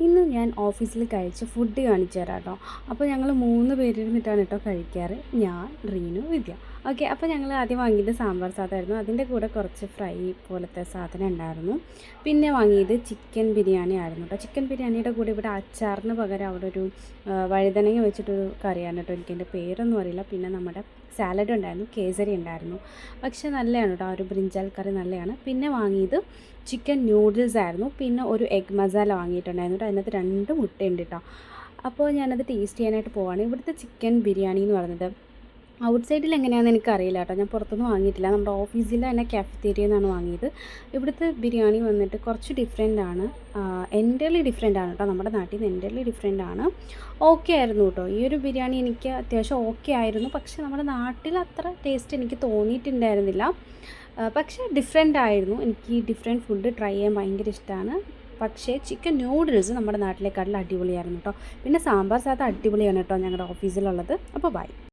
ഇന്ന് ഞാൻ ഓഫീസിൽ കഴിച്ച ഫുഡ് കാണിച്ചു തരാം കേട്ടോ അപ്പോൾ ഞങ്ങൾ മൂന്ന് പേരിരുന്നിട്ടാണ് കേട്ടോ കഴിക്കാറ്. ഞാൻ റീനു വിദ്യ. ഓക്കെ അപ്പോൾ ഞങ്ങൾ ആദ്യം വാങ്ങിയത് സാമ്പാർ സാധനമായിരുന്നു. അതിന്റെ കൂടെ കുറച്ച് ഫ്രൈ പോലത്തെ സാധനം ഉണ്ടായിരുന്നു. പിന്നെ വാങ്ങിയത് ചിക്കൻ ബിരിയാണി ആയിരുന്നു കേട്ടോ. ചിക്കൻ ബിരിയാണിയുടെ കൂടെ ഇവിടെ അച്ചാറിന് പകരം അവിടെ ഒരു വഴുതനങ്ങ വെച്ചിട്ടൊരു കറിയാണ് കേട്ടോ. എനിക്കെന്റെ പേരൊന്നും അറിയില്ല. പിന്നെ നമ്മുടെ സാലഡ് ഉണ്ടായിരുന്നു കേസരി ഉണ്ടായിരുന്നു. പക്ഷേ നല്ലതാണ് കേട്ടോ. ആ ഒരു ബ്രിഞ്ചാൽ കറി നല്ലതാണ്. പിന്നെ വാങ്ങിയത് ചിക്കൻ ന്യൂഡിൽസ് ആയിരുന്നു. പിന്നെ ഒരു എഗ് മസാല വാങ്ങിയിട്ടുണ്ടായിരുന്നു കേട്ടോ. അതിനകത്ത് രണ്ട് മുട്ടയുണ്ട് കേട്ടോ. അപ്പോൾ ഞാനത് ടേസ്റ്റ് ചെയ്യാനായിട്ട് പോവാണ്. ഇവിടുത്തെ ചിക്കൻ ബിരിയാണി എന്ന് പറയുന്നത് ഔട്ട് സൈഡിൽ എങ്ങനെയാണെന്ന് എനിക്കറിയില്ല കേട്ടോ. ഞാൻ പുറത്തുനിന്ന് വാങ്ങിയിട്ടില്ല. നമ്മുടെ ഓഫീസിൽ തന്നെ കാഫറ്റേരിയയിൽ നിന്നാണ് വാങ്ങിയത്. ഇവിടുത്തെ ബിരിയാണി വന്നിട്ട് കുറച്ച് ഡിഫറെന്റ് ആണ് എന്റർലി ഡിഫറെന്റ് ആണ് കേട്ടോ. നമ്മുടെ നാട്ടിൽ നിന്ന് എന്റർലി ഡിഫറെന്റ് ആണ് ഓക്കെ ആയിരുന്നു കേട്ടോ. ഈ ഒരു ബിരിയാണി എനിക്ക് അത്യാവശ്യം ഓക്കെ ആയിരുന്നു പക്ഷേ നമ്മുടെ നാട്ടിൽ അത്ര ടേസ്റ്റ് എനിക്ക് തോന്നിയിട്ടുണ്ടായിരുന്നില്ല. പക്ഷേ ഡിഫറെന്റ് ആയിരുന്നു എനിക്ക് ഈ ഡിഫറെന്റ് ഫുഡ് ട്രൈ ചെയ്യാൻ ഭയങ്കര ഇഷ്ടമാണ് പക്ഷേ ചിക്കൻ നൂഡിൽസ് നമ്മുടെ നാട്ടിലേക്കാട്ടിൽ അടിപൊളിയായിരുന്നു കേട്ടോ. പിന്നെ സാമ്പാർ സാധനം അടിപൊളിയാണ് കേട്ടോ ഞങ്ങളുടെ ഓഫീസിലുള്ളത്. അപ്പോൾ ബൈ.